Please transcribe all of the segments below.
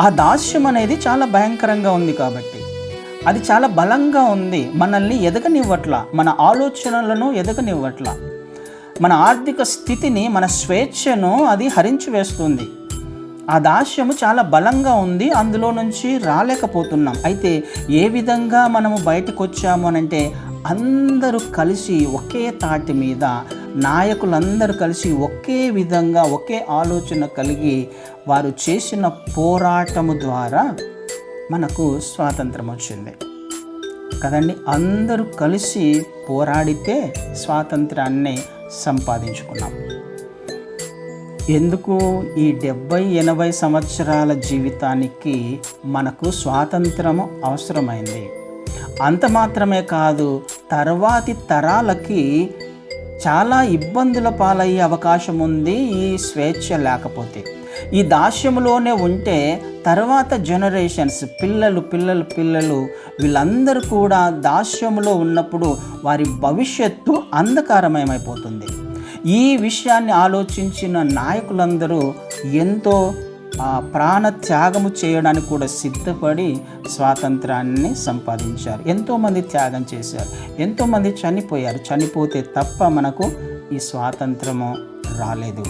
ఆ దాస్యం అనేది చాలా భయంకరంగా ఉంది కాబట్టి. అది చాలా బలంగా ఉంది. మనల్ని ఎదగనివ్వట్ల. మన ఆలోచనలను ఎదగనివ్వట్ల. మన ఆర్థిక స్థితిని మన స్వేచ్ఛను అది హరించి వేస్తుంది. ఆ దాస్యము చాలా బలంగా ఉంది. అందులో నుంచి రాలేకపోతున్నాం. అయితే ఏ విధంగా మనము బయటకు వచ్చాము అని అంటే అందరూ కలిసి ఒకే తాటి మీద నాయకులందరూ కలిసి ఒకే విధంగా ఒకే ఆలోచన కలిగి వారు చేసిన పోరాటము ద్వారా మనకు స్వాతంత్రం వచ్చింది. కదండి? అందరూ కలిసి పోరాడితే స్వాతంత్రాన్ని సంపాదించుకున్నాం. ఎందుకు? ఈ డెబ్బై ఎనభై సంవత్సరాల జీవితానికి మనకు స్వాతంత్రము అవసరమైంది. అంత మాత్రమే కాదు తర్వాతి తరాలకి చాలా ఇబ్బందుల పాలయ్యే అవకాశం ఉంది ఈ స్వేచ్ఛ లేకపోతే. ఈ దాస్యంలోనే ఉంటే తర్వాత జనరేషన్స్ పిల్లలు పిల్లలు పిల్లలు వీళ్ళందరూ కూడా దాస్యంలో ఉన్నప్పుడు వారి భవిష్యత్తు అంధకారమయమైపోతుంది. ఈ విషయాన్ని ఆలోచించిన నాయకులందరూ ఎంతో ప్రాణ త్యాగము చేయడానికి కూడా సిద్ధపడి స్వాతంత్రాన్ని సంపాదించారు. ఎంతోమంది త్యాగం చేశారు. ఎంతోమంది చనిపోయారు. చనిపోతే తప్ప మనకు ఈ స్వాతంత్రము రాలేదు.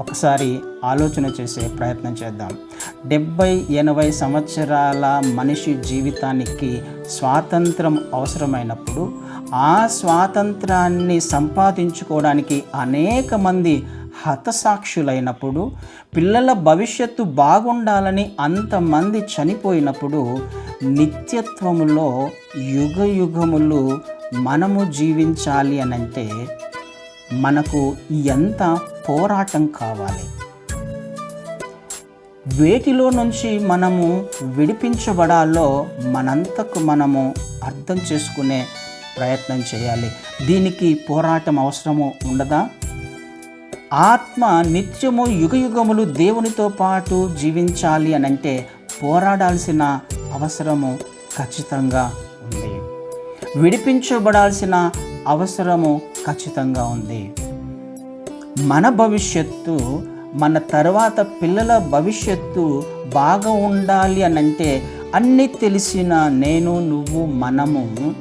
ఒకసారి ఆలోచన చేసే ప్రయత్నం చేద్దాం. డెబ్బై ఎనభై సంవత్సరాల మనిషి జీవితానికి స్వాతంత్రం అవసరమైనప్పుడు ఆ స్వాతంత్రాన్ని సంపాదించుకోవడానికి అనేక మంది హతసాక్షులైనప్పుడు పిల్లల భవిష్యత్తు బాగుండాలని అంతమంది చనిపోయినప్పుడు నిత్యత్వములో యుగ యుగములు మనము జీవించాలి అనంటే మనకు ఎంత పోరాటం కావాలి? వేటిలో నుంచి మనము విడిపించబడాలో మనంతకు మనము అర్థం చేసుకునే ప్రయత్నం చేయాలి. దీనికి పోరాటం అవసరము ఉండదా? ఆత్మ నిత్యము యుగయుగములు దేవునితో పాటు జీవించాలి అని అంటే పోరాడాల్సిన అవసరము ఖచ్చితంగా ఉంది. విడిపించబడాల్సిన అవసరము ఖచ్చితంగా ఉంది. మన భవిష్యత్తు మన తర్వాత పిల్లల భవిష్యత్తు బాగా ఉండాలి అని అంటే అన్నీ తెలిసిన నేను నువ్వు మనము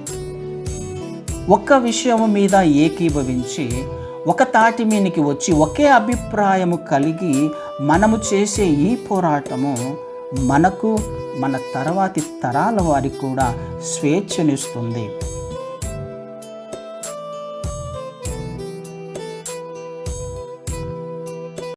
ఒక్క విషయం మీద ఏకీభవించి ఒక తాటి మీనికి వచ్చి ఒకే అభిప్రాయము కలిగి మనము చేసే ఈ పోరాటము మనకు మన తర్వాతి తరాల వారికి కూడా స్వేచ్ఛనిస్తుంది.